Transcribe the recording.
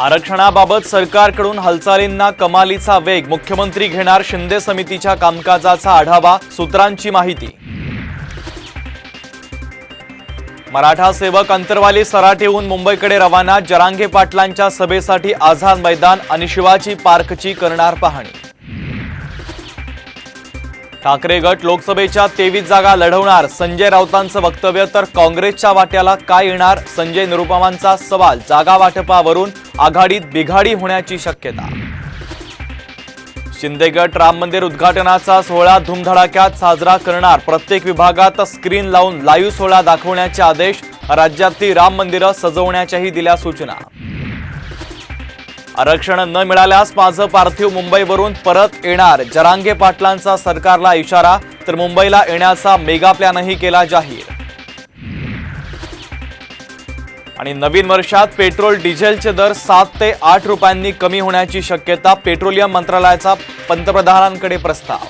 आरक्षणाबाबत सरकारकडून हालचालींना कमालीचा वेग मुख्यमंत्री घेणार शिंदे समितीच्या कामकाजाचा आढावा सूत्रांची माहिती. मराठा सेवक अंतरवाली सराटेहून मुंबईकडे रवाना जरांगे पाटलांच्या सभेसाठी आझाद मैदान आणि शिवाजी पार्कची करणार पाहणी. ठाकरे गट लोकसभेच्या तेवीस जागा लढवणार संजय राऊतांचं वक्तव्य तर काँग्रेसच्या वाट्याला काय येणार? संजय निरुपमांचा सवाल जागा वाटपावरून आघाडीत बिघाडी होण्याची शक्यता. शिंदेगड राम मंदिर उद्घाटनाचा सोहळा धुमधडाक्यात साजरा करणार. प्रत्येक विभागात स्क्रीन लावून लाईव्ह सोहळा दाखवण्याचे आदेश राज्यातली राम मंदिरं सजवण्याच्याही दिल्या सूचना. आरक्षण न मिळाल्यास माझं पार्थिव मुंबईवरून परत येणार. जरांगे पाटलांचा सरकारला इशारा तर मुंबईला येण्याचा मेगा प्लॅनही केला जाहीर. आणि नवीन वर्षात पेट्रोल डिझेलचे दर सात ते आठ रुपयांनी कमी होण्याची शक्यता पेट्रोलियम मंत्रालयाचा पंतप्रधानांकडे प्रस्ताव.